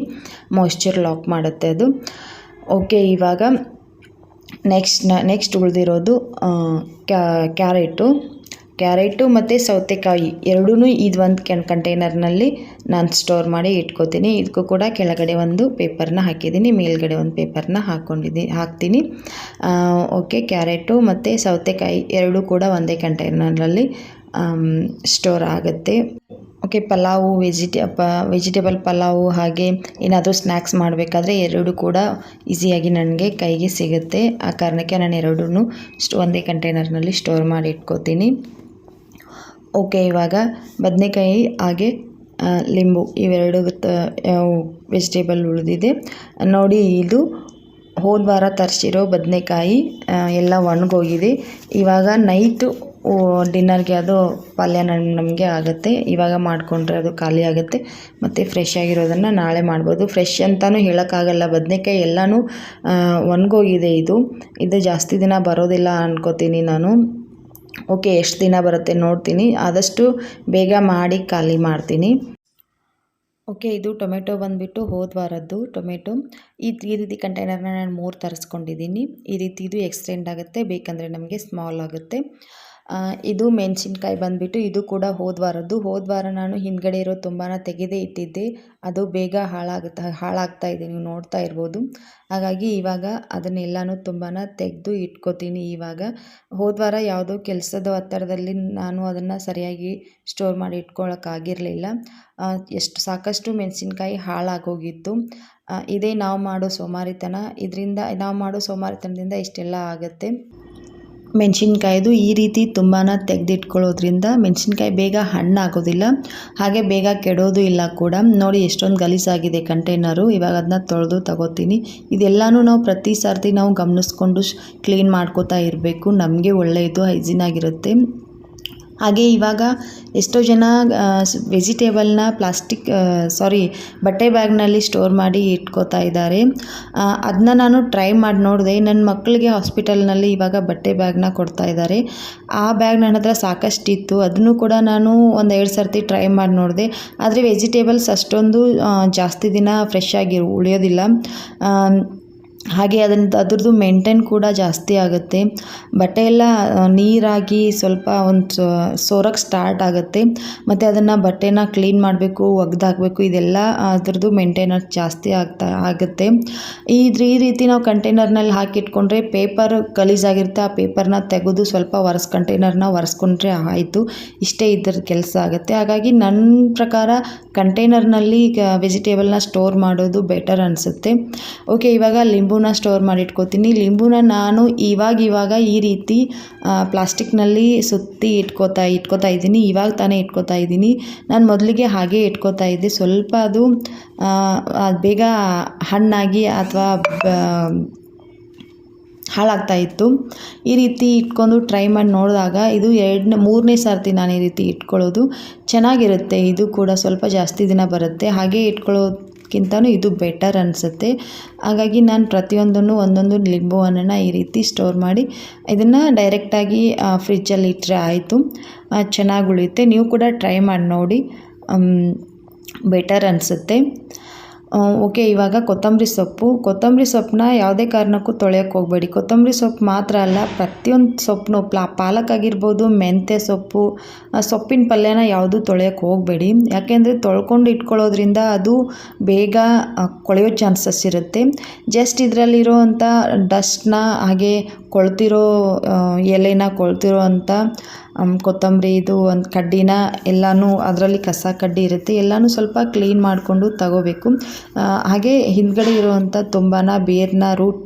ಮಾಯ್ಶ್ಚರ್ ಲಾಕ್ ಮಾಡುತ್ತೆ ಅದು. ಓಕೆ ಇವಾಗ ನೆಕ್ಸ್ಟ್ ನೆಕ್ಸ್ಟ್ ಉಳಿದಿರೋದು ಕ್ಯಾರೆಟು ಕ್ಯಾರೆಟು ಮತ್ತು ಸೌತೆಕಾಯಿ ಎರಡೂ ಇದು ಒಂದು ಕೆನ್ ಕಂಟೈನರ್ನಲ್ಲಿ ನಾನು ಸ್ಟೋರ್ ಮಾಡಿ ಇಟ್ಕೋತೀನಿ. ಇದಕ್ಕೂ ಕೂಡ ಕೆಳಗಡೆ ಒಂದು ಪೇಪರ್ನ ಹಾಕಿದ್ದೀನಿ. ಮೇಲ್ಗಡೆ ಒಂದು ಪೇಪರ್ನ ಹಾಕ್ಕೊಂಡಿದ್ದೀನಿ ಹಾಕ್ತೀನಿ. ಓಕೆ, ಕ್ಯಾರೆಟು ಮತ್ತು ಸೌತೆಕಾಯಿ ಎರಡೂ ಕೂಡ ಒಂದೇ ಕಂಟೈನರ್ನಲ್ಲಿ ಸ್ಟೋರ್ ಆಗುತ್ತೆ. ಓಕೆ, ಪಲಾವು, ವೆಜಿಟೇ, ಪ, ವೆಜಿಟೇಬಲ್ ಪಲಾವು ಹಾಗೆ ಏನಾದರೂ ಸ್ನ್ಯಾಕ್ಸ್ ಮಾಡಬೇಕಾದ್ರೆ ಎರಡು ಕೂಡ ಈಸಿಯಾಗಿ ನನಗೆ ಕೈಗೆ ಸಿಗುತ್ತೆ. ಆ ಕಾರಣಕ್ಕೆ ನಾನು ಎರಡೂ ಒಂದೇ ಕಂಟೈನರ್ನಲ್ಲಿ ಸ್ಟೋರ್ ಮಾಡಿ ಇಟ್ಕೋತೀನಿ. ಓಕೆ ಇವಾಗ ಬದನೆಕಾಯಿ ಹಾಗೆ ಲಿಂಬು ಇವೆರಡು ವೆಜಿಟೇಬಲ್ ಉಳಿದಿದೆ. ನೋಡಿ ಇದು ಹೋದ ವಾರ ತರಿಸಿರೋ ಬದನೆಕಾಯಿ ಎಲ್ಲ ಒಣಗೋಗಿದೆ. ಇವಾಗ ನೈಟು ಡಿನ್ನರ್ಗೆ ಅದು ಪಲ್ಯ ನಮಗೆ ಆಗುತ್ತೆ. ಇವಾಗ ಮಾಡಿಕೊಂಡ್ರೆ ಅದು ಖಾಲಿ ಆಗುತ್ತೆ. ಮತ್ತು ಫ್ರೆಶ್ ಆಗಿರೋದನ್ನು ನಾಳೆ ಮಾಡ್ಬೋದು. ಫ್ರೆಶ್ ಅಂತಲೂ ಹೇಳೋಕ್ಕಾಗಲ್ಲ. ಬದನೆಕಾಯಿ ಎಲ್ಲನೂ ಒಣಗೋಗಿದೆ ಇದು. ಇದು ಜಾಸ್ತಿ ದಿನ ಬರೋದಿಲ್ಲ ಅನ್ಕೋತೀನಿ ನಾನು. ಓಕೆ, ಎಷ್ಟು ದಿನ ಬರುತ್ತೆ ನೋಡ್ತೀನಿ. ಆದಷ್ಟು ಬೇಗ ಮಾಡಿ ಖಾಲಿ ಮಾಡ್ತೀನಿ. ಓಕೆ, ಇದು ಟೊಮೆಟೊ ಬಂದುಬಿಟ್ಟು ಹೋದ ವಾರದ್ದು ಟೊಮೆಟೊ. ಈ ಈ ರೀತಿ ಕಂಟೈನರ್ನ ನಾನು ಮೂರು ತರಿಸ್ಕೊಂಡಿದ್ದೀನಿ. ಈ ರೀತಿ ಇದು ಎಕ್ಸ್ಟೆಂಡ್ ಆಗುತ್ತೆ, ಬೇಕಂದರೆ ನಮಗೆ ಸ್ಮಾಲ್ ಆಗುತ್ತೆ. ಇದು ಮೆಣಸಿನ್ಕಾಯಿ ಬಂದುಬಿಟ್ಟು ಇದು ಕೂಡ ಹೋದ್ವಾರದ್ದು ಹೋದ್ವಾರ ನಾನು ಹಿಂದ್ಗಡೆ ಇರೋ ತುಂಬಾ ತೆಗೆದೇ ಇಟ್ಟಿದ್ದೆ. ಅದು ಬೇಗ ಹಾಳಾಗುತ್ತಾ, ಹಾಳಾಗ್ತಾ ಇದೆ. ನೀವು ನೋಡ್ತಾ ಇರ್ಬೋದು. ಹಾಗಾಗಿ ಇವಾಗ ಅದನ್ನೆಲ್ಲನೂ ತುಂಬಾ ತೆಗೆದು ಇಟ್ಕೋತೀನಿ ಇವಾಗ. ಹೋದ್ವಾರ ಯಾವುದೋ ಕೆಲಸದ ಒತ್ತಡದಲ್ಲಿ ನಾನು ಅದನ್ನು ಸರಿಯಾಗಿ ಸ್ಟೋರ್ ಮಾಡಿ ಇಟ್ಕೊಳ್ಳೋಕ್ಕಾಗಿರಲಿಲ್ಲ ಎಷ್ಟು, ಸಾಕಷ್ಟು ಮೆಣಸಿನ್ಕಾಯಿ ಹಾಳಾಗೋಗಿತ್ತು. ಇದೇ ನಾವು ಮಾಡೋ ಸೋಮಾರಿತನ. ಇದರಿಂದ, ನಾವು ಮಾಡೋ ಸೋಮಾರಿತನದಿಂದ ಇಷ್ಟೆಲ್ಲ ಆಗುತ್ತೆ. ಮೆಣಸಿನ್ಕಾಯ್ದು ಈ ರೀತಿ ತುಂಬಾ ತೆಗೆದಿಟ್ಕೊಳ್ಳೋದ್ರಿಂದ ಮೆಣಸಿನ್ಕಾಯಿ ಬೇಗ ಹಣ್ಣಾಗೋದಿಲ್ಲ. ಹಾಗೆ ಬೇಗ ಕೆಡೋದು ಇಲ್ಲ ಕೂಡ. ನೋಡಿ ಎಷ್ಟೊಂದು ಗಲೀಜಾಗಿದೆ ಕಂಟೈನರು. ಇವಾಗ ಅದನ್ನ ತೊಳೆದು ತಗೋತೀನಿ. ಇದೆಲ್ಲನೂ ನಾವು ಪ್ರತಿ ಸರ್ತಿ ನಾವು ಗಮನಿಸ್ಕೊಂಡು ಕ್ಲೀನ್ ಮಾಡ್ಕೋತಾ ಇರಬೇಕು. ನಮಗೆ ಒಳ್ಳೆಯದು, ಹೈಜಿನ್ ಆಗಿರುತ್ತೆ. ಹಾಗೆ ಇವಾಗ ಎಷ್ಟೋ ಜನ ವೆಜಿಟೇಬಲ್ನ ಪ್ಲಾಸ್ಟಿಕ್ ಸಾರಿ ಬಟ್ಟೆ ಬ್ಯಾಗ್ನಲ್ಲಿ ಸ್ಟೋರ್ ಮಾಡಿ ಇಟ್ಕೋತಾ ಇದ್ದಾರೆ. ಅದನ್ನ ನಾನು ಟ್ರೈ ಮಾಡಿ, ನೋಡಿದೆ. ನನ್ನ ಮಕ್ಕಳಿಗೆ ಹಾಸ್ಪಿಟಲ್ನಲ್ಲಿ ಇವಾಗ ಬಟ್ಟೆ ಬ್ಯಾಗ್ನ ಕೊಡ್ತಾ ಇದ್ದಾರೆ. ಆ ಬ್ಯಾಗ್ ನನ್ನ ಹತ್ರ ಸಾಕಷ್ಟಿತ್ತು. ಅದನ್ನು ಕೂಡ ನಾನು ಒಂದು ಎರಡು ಸರ್ತಿ ಟ್ರೈ ಮಾಡಿ, ನೋಡಿದೆ. ಆದರೆ ವೆಜಿಟೇಬಲ್ಸ್ ಅಷ್ಟೊಂದು ಜಾಸ್ತಿ ದಿನ ಫ್ರೆಶ್ ಆಗಿ ಉಳಿಯೋದಿಲ್ಲ. ಹಾಗೆ ಅದನ್ನ ಅದ್ರದ್ದು ಮೇಂಟೈನ್ ಕೂಡ ಜಾಸ್ತಿ ಆಗುತ್ತೆ. ಬಟ್ಟೆ ಎಲ್ಲ ನೀರಾಗಿ ಸ್ವಲ್ಪ ಒಂದು ಸೋರಕ್ಕೆ ಸ್ಟಾರ್ಟ್ ಆಗುತ್ತೆ. ಮತ್ತು ಅದನ್ನು ಬಟ್ಟೆನ ಕ್ಲೀನ್ ಮಾಡಬೇಕು, ಒಗ್ದಾಕಬೇಕು, ಇದೆಲ್ಲ ಅದ್ರದ್ದು ಮೇಂಟೈನರ್ ಜಾಸ್ತಿ ಆಗ್ತಾ, ಆಗುತ್ತೆ. ಇದ್ರ ಈ ರೀತಿ ನಾವು ಕಂಟೈನರ್ನಲ್ಲಿ ಹಾಕಿಟ್ಕೊಂಡ್ರೆ ಪೇಪರ್ ಗಲೀಜಾಗಿರುತ್ತೆ. ಆ ಪೇಪರ್ನ ತೆಗೆದು ಸ್ವಲ್ಪ ಒರೆಸ್, ಕಂಟೈನರ್ನ ಒರೆಸ್ಕೊಂಡ್ರೆ ಆಯಿತು. ಇಷ್ಟೇ ಇದ್ರ ಕೆಲಸ ಆಗುತ್ತೆ. ಹಾಗಾಗಿ ನನ್ನ ಪ್ರಕಾರ ಕಂಟೈನರ್ನಲ್ಲಿ ವೆಜಿಟೇಬಲ್ನ ಸ್ಟೋರ್ ಮಾಡೋದು ಬೆಟರ್ ಅನಿಸುತ್ತೆ. ಓಕೆ, ಇವಾಗ ಲಿಂಬುನ ಸ್ಟೋರ್ ಮಾಡಿ ಇಟ್ಕೋತೀನಿ ಲಿಂಬುನ ನಾನು ಇವಾಗ ಇವಾಗ ಈ ರೀತಿ ಪ್ಲಾಸ್ಟಿಕ್ನಲ್ಲಿ ಸುತ್ತಿ ಇಟ್ಕೋತಾ ಇಟ್ಕೋತಾ ಇದ್ದೀನಿ. ಇವಾಗ ತಾನೇ ಇಟ್ಕೋತಾ ಇದ್ದೀನಿ. ನಾನು ಮೊದಲಿಗೆ ಹಾಗೆ ಇಟ್ಕೋತಾ ಇದ್ದೆ. ಸ್ವಲ್ಪ ಅದು ಅದು ಬೇಗ ಹಣ್ಣಾಗಿ ಅಥವಾ ಹಾಳಾಗ್ತಾ ಇತ್ತು. ಈ ರೀತಿ ಇಟ್ಕೊಂಡು ಟ್ರೈ ಮಾಡಿ ನೋಡಿದಾಗ ಇದು ಎರಡನೇ, ಮೂರನೇ ಸರ್ತಿ ನಾನು ಈ ರೀತಿ ಇಟ್ಕೊಳ್ಳೋದು. ಚೆನ್ನಾಗಿರುತ್ತೆ. ಇದು ಕೂಡ ಸ್ವಲ್ಪ ಜಾಸ್ತಿ ದಿನ ಬರುತ್ತೆ. ಹಾಗೆ ಇಟ್ಕೊಳ್ಳೋದ್ಕಿಂತನೂ ಇದು ಬೆಟರ್ ಅನಿಸುತ್ತೆ. ಹಾಗಾಗಿ ನಾನು ಪ್ರತಿಯೊಂದನ್ನು ಒಂದೊಂದು ಲಿಂಬು ಹಣ್ಣನ್ನು ಈ ರೀತಿ ಸ್ಟೋರ್ ಮಾಡಿ ಇದನ್ನು ಡೈರೆಕ್ಟಾಗಿ ಫ್ರಿಜ್ಜಲ್ಲಿ ಇಟ್ಟರೆ ಆಯಿತು. ಚೆನ್ನಾಗಿ ಉಳಿಯುತ್ತೆ. ನೀವು ಕೂಡ ಟ್ರೈ ಮಾಡಿ ನೋಡಿ. ಬೆಟರ್ ಅನಿಸುತ್ತೆ. ಓಕೆ, ಇವಾಗ ಕೊತ್ತಂಬರಿ ಸೊಪ್ಪು. ಕೊತ್ತಂಬರಿ ಸೊಪ್ಪನ್ನ ಯಾವುದೇ ಕಾರಣಕ್ಕೂ ತೊಳೆಯೋಕ್ಕೆ ಹೋಗಬೇಡಿ. ಕೊತ್ತಂಬರಿ ಸೊಪ್ಪು ಮಾತ್ರ ಅಲ್ಲ, ಪ್ರತಿಯೊಂದು ಸೊಪ್ಪನ್ನು ಪ್ಲಾ, ಪಾಲಕ್ ಆಗಿರ್ಬೋದು, ಮೆಂತ್ಯ ಸೊಪ್ಪು ಸೊಪ್ಪಿನ ಪಲ್ಯನ ಯಾವುದೂ ತೊಳೆಯೋಕ್ಕೆ ಹೋಗಬೇಡಿ. ಯಾಕೆಂದರೆ ತೊಳ್ಕೊಂಡು ಇಟ್ಕೊಳ್ಳೋದ್ರಿಂದ ಅದು ಬೇಗ ಕೊಳೆಯೋ ಚಾನ್ಸಸ್ ಇರುತ್ತೆ. ಜಸ್ಟ್ ಇದರಲ್ಲಿರೋ ಅಂಥ ಡಸ್ಟ್ನ ಹಾಗೆ ಕೊಳ್ತಿರೋ ಎಲೆನ ಕೊಳ್ತಿರೋ ಅಂಥ ಕೊತ್ತಂಬರಿ ಇದು ಒಂದು ಕಡ್ಡಿನ ಎಲ್ಲನೂ ಅದರಲ್ಲಿ ಕಸ ಕಡ್ಡಿ ಇರುತ್ತೆ. ಎಲ್ಲನೂ ಸ್ವಲ್ಪ ಕ್ಲೀನ್ ಮಾಡಿಕೊಂಡು ತಗೋಬೇಕು. ಹಾಗೆ ಹಿಂದ್ಗಡೆ ಇರುವಂಥ ತುಂಬಾನ ಬೇರ್ನ ರೂಟ್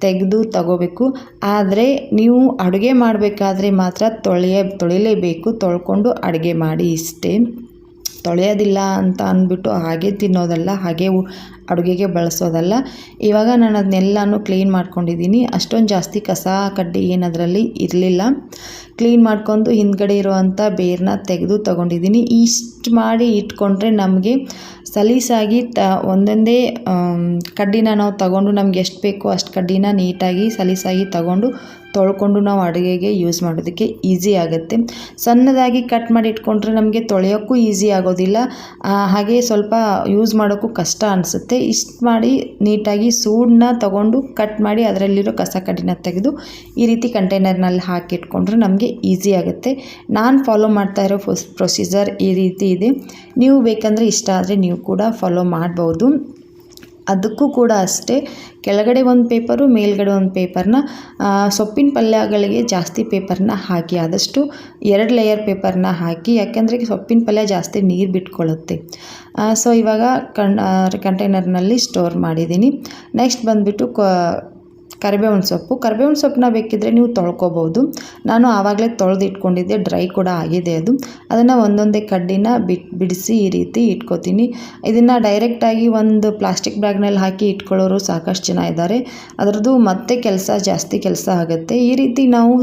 ತೆಗೆದು ತಗೋಬೇಕು. ಆದರೆ ನೀವು ಅಡುಗೆ ಮಾಡಬೇಕಾದ್ರೆ ಮಾತ್ರ ತೊಳೆಯ, ತೊಳಿಲೇಬೇಕು. ತೊಳ್ಕೊಂಡು ಅಡುಗೆ ಮಾಡಿ ಇಷ್ಟೇ. ತೊಳೆಯೋದಿಲ್ಲ ಅಂತ ಅಂದ್ಬಿಟ್ಟು ಹಾಗೆ ತಿನ್ನೋದಲ್ಲ, ಹಾಗೆ ಅಡುಗೆಗೆ ಬಳಸೋದಲ್ಲ. ಇವಾಗ ನಾನು ಅದನ್ನೆಲ್ಲನೂ ಕ್ಲೀನ್ ಮಾಡ್ಕೊಂಡಿದ್ದೀನಿ. ಅಷ್ಟೊಂದು ಜಾಸ್ತಿ ಕಸ, ಕಡ್ಡಿ ಏನದರಲ್ಲಿ ಇರಲಿಲ್ಲ. ಕ್ಲೀನ್ ಮಾಡ್ಕೊಂಡು ಹಿಂದ್ಗಡೆ ಇರುವಂಥ ಬೇರನ್ನ ತೆಗೆದು ತೊಗೊಂಡಿದ್ದೀನಿ. ಇಷ್ಟು ಮಾಡಿ ಇಟ್ಕೊಂಡ್ರೆ ನಮಗೆ ಸಲೀಸಾಗಿ ತ, ಒಂದೊಂದೇ ಕಡ್ಡಿನ ನಾವು ತಗೊಂಡು ನಮ್ಗೆ ಎಷ್ಟು ಬೇಕೋ ಅಷ್ಟು ಕಡ್ಡಿನ ನೀಟಾಗಿ ಸಲೀಸಾಗಿ ತಗೊಂಡು ತೊಳ್ಕೊಂಡು ನಾವು ಅಡುಗೆಗೆ ಯೂಸ್ ಮಾಡೋದಕ್ಕೆ ಈಸಿ ಆಗುತ್ತೆ. ಸಣ್ಣದಾಗಿ ಕಟ್ ಮಾಡಿ ಇಟ್ಕೊಂಡ್ರೆ ನಮಗೆ ತೊಳೆಯೋಕ್ಕೂ ಈಸಿ ಆಗೋದಿಲ್ಲ. ಹಾಗೆ ಸ್ವಲ್ಪ ಯೂಸ್ ಮಾಡೋಕ್ಕೂ ಕಷ್ಟ ಅನಿಸುತ್ತೆ. ಇಷ್ಟು ಮಾಡಿ ನೀಟಾಗಿ ಸೂಡನ್ನ ತಗೊಂಡು ಕಟ್ ಮಾಡಿ ಅದರಲ್ಲಿರೋ ಕಸ ಕಡ್ಡಿನ ತೆಗೆದು ಈ ರೀತಿ ಕಂಟೈನರ್ನಲ್ಲಿ ಹಾಕಿಟ್ಕೊಂಡ್ರೆ ನಮಗೆ ಈಸಿ ಆಗುತ್ತೆ. ನಾನು ಫಾಲೋ ಮಾಡ್ತಾ ಇರೋ ಪ್ರೊಸೀಜರ್ ಈ ರೀತಿ ಇದೆ. ನೀವು ಬೇಕಂದರೆ ಇಷ್ಟ ಆದರೆ ನೀವು ಕೂಡ ಫಾಲೋ ಮಾಡ್ಬೋದು. ಅದಕ್ಕೂ ಕೂಡ ಅಷ್ಟೇ, ಕೆಳಗಡೆ ಒಂದು ಪೇಪರು ಮೇಲ್ಗಡೆ ಒಂದು ಪೇಪರ್ನ ಸೊಪ್ಪಿನ ಪಲ್ಯಗಳಿಗೆ ಜಾಸ್ತಿ ಪೇಪರ್ನ ಹಾಕಿ, ಆದಷ್ಟು ಎರಡು ಲೇಯರ್ ಪೇಪರ್ನ ಹಾಕಿ, ಯಾಕೆಂದರೆ ಸೊಪ್ಪಿನ ಪಲ್ಯ ಜಾಸ್ತಿ ನೀರು ಬಿಟ್ಕೊಳ್ಳುತ್ತೆ ಸೊ ಇವಾಗ ಕಂಟೈನರ್ನಲ್ಲಿ ಸ್ಟೋರ್ ಮಾಡಿದ್ದೀನಿ. ನೆಕ್ಸ್ಟ್ ಬಂದುಬಿಟ್ಟು ಕರಿಬೇವಿನ ಸೊಪ್ಪು. ಕರಿಬೇವಿನ ಸೊಪ್ಪನ್ನ ಬೇಕಿದ್ದರೆ ನೀವು ತೊಳ್ಕೊಬೋದು ನಾನು ಆವಾಗಲೇ ತೊಳೆದು ಇಟ್ಕೊಂಡಿದ್ದೆ ಡ್ರೈ ಕೂಡ ಆಗಿದೆ ಅದು. ಅದನ್ನು ಒಂದೊಂದೇ ಕಡ್ಡಿನ ಬಿಡಿಸಿ ಈ ರೀತಿ ಇಟ್ಕೋತೀನಿ. ಇದನ್ನು ಡೈರೆಕ್ಟಾಗಿ ಒಂದು ಪ್ಲಾಸ್ಟಿಕ್ ಬ್ಯಾಗ್ನಲ್ಲಿ ಹಾಕಿ ಇಟ್ಕೊಳ್ಳೋರು ಸಾಕಷ್ಟು ಜನ ಇದ್ದಾರೆ. ಅದರದ್ದು ಮತ್ತೆ ಕೆಲಸ, ಜಾಸ್ತಿ ಕೆಲಸ ಆಗುತ್ತೆ. ಈ ರೀತಿ ನಾವು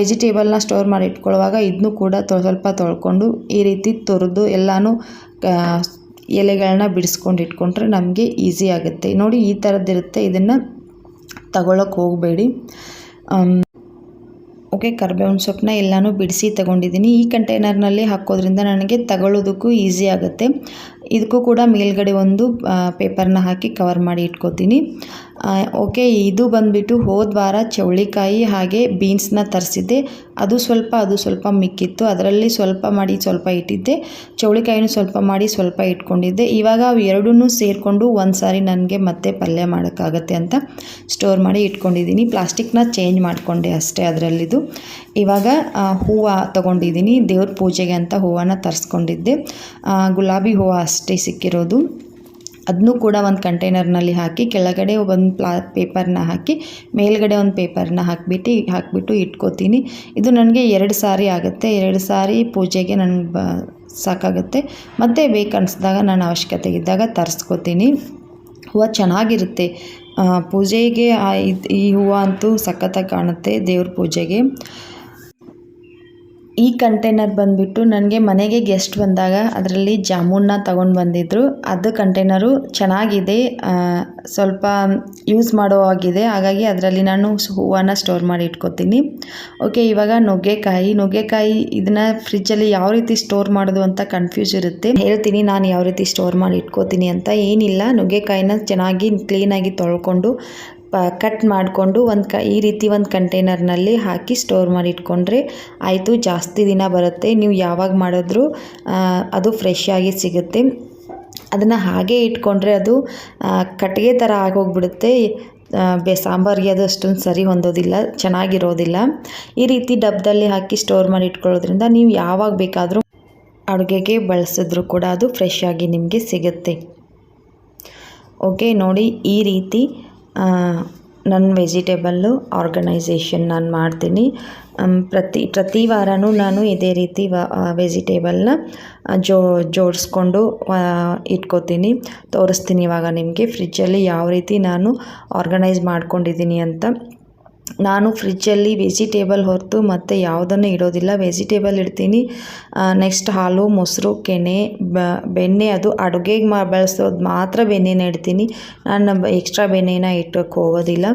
ವೆಜಿಟೇಬಲ್ನ ಸ್ಟೋರ್ ಮಾಡಿ ಇಟ್ಕೊಳ್ಳುವಾಗ ಇದನ್ನು ಕೂಡ ಸ್ವಲ್ಪ ತೊಳ್ಕೊಂಡು ಈ ರೀತಿ ತೊರೆದು ಎಲ್ಲನೂ ಎಲೆಗಳನ್ನ ಬಿಡಿಸ್ಕೊಂಡು ಇಟ್ಕೊಂಡ್ರೆ ನಮಗೆ ಈಸಿ ಆಗುತ್ತೆ. ನೋಡಿ ಈ ಥರದ್ದಿರುತ್ತೆ ಇದನ್ನು ತಗೊಳಕ್ಕೆ ಹೋಗಬೇಡಿ. ಓಕೆ ಕರ್ಬೇವಿನ ಸೊಪ್ಪನ್ನ ಎಲ್ಲನೂ ಬಿಡಿಸಿ ತಗೊಂಡಿದ್ದೀನಿ. ಈ ಕಂಟೈನರ್ನಲ್ಲಿ ಹಾಕೋದ್ರಿಂದ ನನಗೆ ತಗೊಳ್ಳೋದಕ್ಕೂ ಈಸಿ ಆಗುತ್ತೆ. ಇದಕ್ಕೂ ಕೂಡ ಮೇಲ್ಗಡೆ ಒಂದು ಪೇಪರ್ನ ಹಾಕಿ ಕವರ್ ಮಾಡಿ ಇಟ್ಕೋತೀನಿ. ಓಕೆ, ಇದು ಬಂದುಬಿಟ್ಟು ಹೋದ ವಾರ ಚೌಳಿಕಾಯಿ ಹಾಗೆ ಬೀನ್ಸ್ನ ತರಿಸಿದ್ದೆ. ಅದು ಸ್ವಲ್ಪ ಅದು ಸ್ವಲ್ಪ ಮಿಕ್ಕಿತ್ತು. ಅದರಲ್ಲಿ ಸ್ವಲ್ಪ ಮಾಡಿ ಸ್ವಲ್ಪ ಇಟ್ಟಿದ್ದೆ. ಚೌಳಿಕಾಯಿನೂ ಸ್ವಲ್ಪ ಮಾಡಿ ಸ್ವಲ್ಪ ಇಟ್ಕೊಂಡಿದ್ದೆ. ಇವಾಗ ಅವು ಎರಡೂ ಸೇರಿಕೊಂಡು ಒಂದು ಸಾರಿ ನನಗೆ ಮತ್ತೆ ಪಲ್ಯ ಮಾಡೋಕ್ಕಾಗತ್ತೆ ಅಂತ ಸ್ಟೋರ್ ಮಾಡಿ ಇಟ್ಕೊಂಡಿದ್ದೀನಿ. ಪ್ಲಾಸ್ಟಿಕ್ನ ಚೇಂಜ್ ಮಾಡಿಕೊಂಡೆ ಅಷ್ಟೇ ಅದರಲ್ಲಿದ್ದು ಇವಾಗ ಹೂವು ತೊಗೊಂಡಿದ್ದೀನಿ. ದೇವ್ರ ಪೂಜೆಗೆ ಅಂತ ಹೂವನ್ನು ತರಿಸ್ಕೊಂಡಿದ್ದೆ. ಗುಲಾಬಿ ಹೂವು ಅಷ್ಟೇ ಸಿಕ್ಕಿರೋದು. ಅದನ್ನೂ ಕೂಡ ಒಂದು ಕಂಟೈನರ್ನಲ್ಲಿ ಹಾಕಿ, ಕೆಳಗಡೆ ಒಂದು ಪ್ಲಾ, ಪೇಪರ್ನ ಹಾಕಿ, ಮೇಲ್ಗಡೆ ಒಂದು ಪೇಪರ್ನ ಹಾಕಿಬಿಟ್ಟು ಹಾಕಿಬಿಟ್ಟು ಇಟ್ಕೋತೀನಿ. ಇದು ನನಗೆ ಎರಡು ಸಾರಿ ಆಗುತ್ತೆ. ಎರಡು ಸಾರಿ ಪೂಜೆಗೆ ನನಗೆ ಬ, ಸಾಕಾಗುತ್ತೆ. ಮತ್ತು ಬೇಕನ್ನಿಸ್ದಾಗ ನಾನು ಅವಶ್ಯಕತೆ ಇದ್ದಾಗ ತರಿಸ್ಕೋತೀನಿ. ಹೂವು ಚೆನ್ನಾಗಿರುತ್ತೆ. ಪೂಜೆಗೆ ಈ ಹೂವು ಅಂತೂ ಸಖತ್ತಾಗಿ ಕಾಣುತ್ತೆ ದೇವ್ರ ಪೂಜೆಗೆ. ಈ ಕಂಟೈನರ್ ಬಂದುಬಿಟ್ಟು ನನಗೆ ಮನೆಗೆ ಗೆಸ್ಟ್ ಬಂದಾಗ ಅದರಲ್ಲಿ ಜಾಮೂನ್ನ ತಗೊಂಡು ಬಂದಿದ್ದರು ಅದು ಕಂಟೈನರು ಚೆನ್ನಾಗಿದೆ ಸ್ವಲ್ಪ ಯೂಸ್ ಮಾಡೋ ಹಾಗಾಗಿ ಅದರಲ್ಲಿ ನಾನು ಹೂವನ್ನು ಸ್ಟೋರ್ ಮಾಡಿ ಇಟ್ಕೋತೀನಿ. ಓಕೆ ಇವಾಗ ನುಗ್ಗೆಕಾಯಿ. ನುಗ್ಗೆಕಾಯಿ ಇದನ್ನು ಫ್ರಿಜ್ಜಲ್ಲಿ ಯಾವ ರೀತಿ ಸ್ಟೋರ್ ಮಾಡೋದು ಅಂತ ಕನ್ಫ್ಯೂಸ್ ಇರುತ್ತೆ. ಹೇಳ್ತೀನಿ, ನಾನು ಯಾವ ರೀತಿ ಸ್ಟೋರ್ ಮಾಡಿ ಇಟ್ಕೋತೀನಿ ಅಂತ ಏನಿಲ್ಲ. ನುಗ್ಗೆಕಾಯಿನ ಚೆನ್ನಾಗಿ ಕ್ಲೀನಾಗಿ ತೊಳ್ಕೊಂಡು ಕಟ್ ಮಾಡಿಕೊಂಡು ಒಂದು ಕ, ಈ ರೀತಿ ಒಂದು ಕಂಟೈನರ್ನಲ್ಲಿ ಹಾಕಿ ಸ್ಟೋರ್ ಮಾಡಿ ಇಟ್ಕೊಂಡ್ರೆ ಆಯಿತು, ಜಾಸ್ತಿ ದಿನ ಬರುತ್ತೆ. ನೀವು ಯಾವಾಗ ಮಾಡಿದ್ರೂ ಅದು ಫ್ರೆಶ್ ಆಗಿ ಸಿಗುತ್ತೆ. ಅದನ್ನು ಹಾಗೆ ಇಟ್ಕೊಂಡ್ರೆ ಅದು ಕಟ್ಟಿಗೆ ಥರ ಆಗೋಗ್ಬಿಡುತ್ತೆ. ಬೆ ಸಾಂಬಾರಿಗೆ ಅದು ಅಷ್ಟೊಂದು ಸರಿ ಹೊಂದೋದಿಲ್ಲ, ಚೆನ್ನಾಗಿರೋದಿಲ್ಲ. ಈ ರೀತಿ ಡಬ್ಬದಲ್ಲಿ ಹಾಕಿ ಸ್ಟೋರ್ ಮಾಡಿ ಇಟ್ಕೊಳ್ಳೋದ್ರಿಂದ ನೀವು ಯಾವಾಗ ಬೇಕಾದರೂ ಅಡುಗೆಗೆ ಬಳಸಿದ್ರು ಕೂಡ ಅದು ಫ್ರೆಶ್ ಆಗಿ ನಿಮಗೆ ಸಿಗುತ್ತೆ. ಓಕೆ, ನೋಡಿ ಈ ರೀತಿ ನನ್ನ ವೆಜಿಟೇಬಲ್ಲು ಆರ್ಗನೈಸೇಷನ್ ನಾನು ಮಾಡ್ತೀನಿ. ಪ್ರತಿ ಪ್ರತಿ ವಾರನೂ ನಾನು ಇದೇ ರೀತಿ ವ ವೆಜಿಟೇಬಲ್ನ ಜೋ, ಜೋಡಿಸ್ಕೊಂಡು ಇಟ್ಕೋತೀನಿ. ತೋರಿಸ್ತೀನಿ ಇವಾಗ ನಿಮಗೆ. ಫ್ರಿಜ್ಜಲ್ಲಿ ಯಾವ ರೀತಿ ನಾನು ಆರ್ಗನೈಸ್ ಮಾಡ್ಕೊಂಡಿದ್ದೀನಿ ಅಂತ. ನಾನು ಫ್ರಿಜ್ಜಲ್ಲಿ ವೆಜಿಟೇಬಲ್ ಹೊರತು ಮತ್ತು ಯಾವುದನ್ನು ಇಡೋದಿಲ್ಲ. ವೆಜಿಟೇಬಲ್ ಇಡ್ತೀನಿ. ನೆಕ್ಸ್ಟ್ ಹಾಲು, ಮೊಸರು, ಕೆನೆ ಬೆಣ್ಣೆ ಅದು ಅಡುಗೆಗೆ ಮಾ, ಬಳಸೋದು ಮಾತ್ರ ಬೆಣ್ಣೆನ ಇಡ್ತೀನಿ. ನಾನು ಎಕ್ಸ್ಟ್ರಾ ಬೆಣ್ಣೆನ ಇಟ್ಟಕ್ಕೆ ಹೋಗೋದಿಲ್ಲ.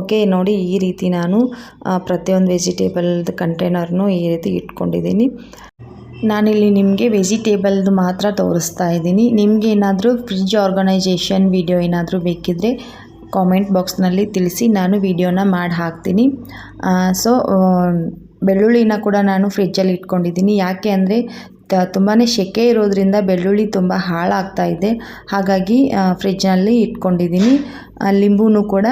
ಓಕೆ ನೋಡಿ ಈ ರೀತಿ ನಾನು ಪ್ರತಿಯೊಂದು ವೆಜಿಟೇಬಲ್ದು ಕಂಟೈನರ್ನು ಈ ರೀತಿ ಇಟ್ಕೊಂಡಿದ್ದೀನಿ. ನಾನಿಲ್ಲಿ ನಿಮಗೆ ವೆಜಿಟೇಬಲ್ದು ಮಾತ್ರ ತೋರಿಸ್ತಾ ಇದ್ದೀನಿ. ನಿಮಗೆ ಏನಾದರೂ ಫ್ರಿಜ್ ಆರ್ಗನೈಜೇಷನ್ ವಿಡಿಯೋ ಏನಾದರೂ ಬೇಕಿದ್ದರೆ ಕಾಮೆಂಟ್ ಬಾಕ್ಸ್ನಲ್ಲಿ ತಿಳಿಸಿ ನಾನು ವಿಡಿಯೋನ ಮಾಡಿ ಹಾಕ್ತೀನಿ. ಸೊ ಬೆಳ್ಳುಳ್ಳಿನ ಕೂಡ ನಾನು ಫ್ರಿಜ್ಜಲ್ಲಿ ಇಟ್ಕೊಂಡಿದ್ದೀನಿ. ಯಾಕೆ ಅಂದರೆ, ತ ತುಂಬಾ ಸೆಕೆ ಇರೋದ್ರಿಂದ ಬೆಳ್ಳುಳ್ಳಿ ತುಂಬ ಹಾಳಾಗ್ತಾ ಇದೆ. ಹಾಗಾಗಿ ಫ್ರಿಜ್ನಲ್ಲಿ ಇಟ್ಕೊಂಡಿದ್ದೀನಿ. ಲಿಂಬೂ ಕೂಡ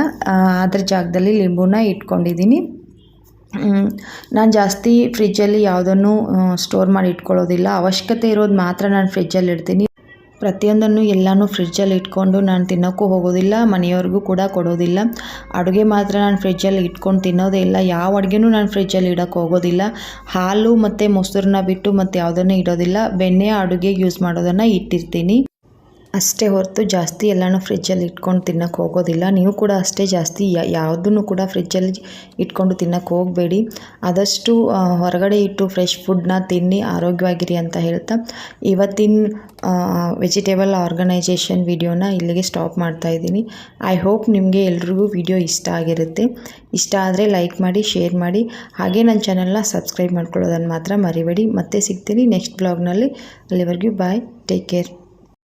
ಅದ್ರ ಜಾಗದಲ್ಲಿ ಲಿಂಬೂನ ಇಟ್ಕೊಂಡಿದ್ದೀನಿ. ನಾನು ಜಾಸ್ತಿ ಫ್ರಿಜ್ಜಲ್ಲಿ ಯಾವುದನ್ನು ಸ್ಟೋರ್ ಮಾಡಿ ಇಟ್ಕೊಳ್ಳೋದಿಲ್ಲ. ಅವಶ್ಯಕತೆ ಇರೋದು ಮಾತ್ರ ನಾನು ಫ್ರಿಜ್ಜಲ್ಲಿ ಇಡ್ತೀನಿ. ಪ್ರತಿಯೊಂದನ್ನು ಎಲ್ಲನೂ ಫ್ರಿಜ್ಜಲ್ಲಿ ಇಟ್ಕೊಂಡು ನಾನು ತಿನ್ನೋಕ್ಕೂ ಹೋಗೋದಿಲ್ಲ, ಮನೆಯವ್ರಿಗೂ ಕೂಡ ಕೊಡೋದಿಲ್ಲ. ಅಡುಗೆ ಮಾತ್ರ ನಾನು ಫ್ರಿಜ್ಜಲ್ಲಿ ಇಟ್ಕೊಂಡು ತಿನ್ನೋದೇ ಇಲ್ಲ. ಯಾವ ಅಡುಗೆನೂ ನಾನು ಫ್ರಿಜ್ಜಲ್ಲಿ ಇಡೋಕ್ಕೆ ಹೋಗೋದಿಲ್ಲ. ಹಾಲು ಮತ್ತು ಮೊಸರನ್ನ ಬಿಟ್ಟು ಮತ್ತು ಯಾವುದನ್ನು ಇಡೋದಿಲ್ಲ. ಬೆಣ್ಣೆ ಅಡುಗೆಗೆ ಯೂಸ್ ಮಾಡೋದನ್ನು ಇಟ್ಟಿರ್ತೀನಿ. ಅಷ್ಟೇ ಹೊರತು ಜಾಸ್ತಿ ಎಲ್ಲನೂ ಫ್ರಿಜ್ಜಲ್ಲಿ ಇಟ್ಕೊಂಡು ತಿನ್ನೋಕ್ಕೆ ಹೋಗೋದಿಲ್ಲ. ನೀವು ಕೂಡ ಅಷ್ಟೇ ಜಾಸ್ತಿ ಯಾವುದನ್ನು ಕೂಡ ಫ್ರಿಜ್ಜಲ್ಲಿ ಇಟ್ಕೊಂಡು ತಿನ್ನೋಕ್ಕೆ ಹೋಗಬೇಡಿ. ಆದಷ್ಟು ಹೊರಗಡೆ ಇಟ್ಟು ಫ್ರೆಶ್ ಫುಡ್ನ ತಿನ್ನಿ, ಆರೋಗ್ಯವಾಗಿರಿ ಅಂತ ಹೇಳ್ತಾ ಇವತ್ತಿನ ವೆಜಿಟೇಬಲ್ ಆರ್ಗನೈಜೇಷನ್ ವಿಡಿಯೋನ ಇಲ್ಲಿಗೆ ಸ್ಟಾಪ್ ಮಾಡ್ತಾ ಇದ್ದೀನಿ. ಐ ಹೋಪ್ ನಿಮಗೆ ಎಲ್ರಿಗೂ ವಿಡಿಯೋ ಇಷ್ಟ ಆಗಿರುತ್ತೆ. ಇಷ್ಟ ಆದರೆ ಲೈಕ್ ಮಾಡಿ ಶೇರ್ ಮಾಡಿ. ಹಾಗೆ ನನ್ನ ಚಾನಲ್ನ ಸಬ್ಸ್ಕ್ರೈಬ್ ಮಾಡ್ಕೊಳ್ಳೋದನ್ನು ಮಾತ್ರ ಮರಿಬೇಡಿ. ಮತ್ತೆ ಸಿಗ್ತೀನಿ ನೆಕ್ಸ್ಟ್ ಬ್ಲಾಗ್ನಲ್ಲಿ ಅಲ್ಲಿವರೆಗೂ ಬಾಯ್ ಟೇಕ್ ಕೇರ್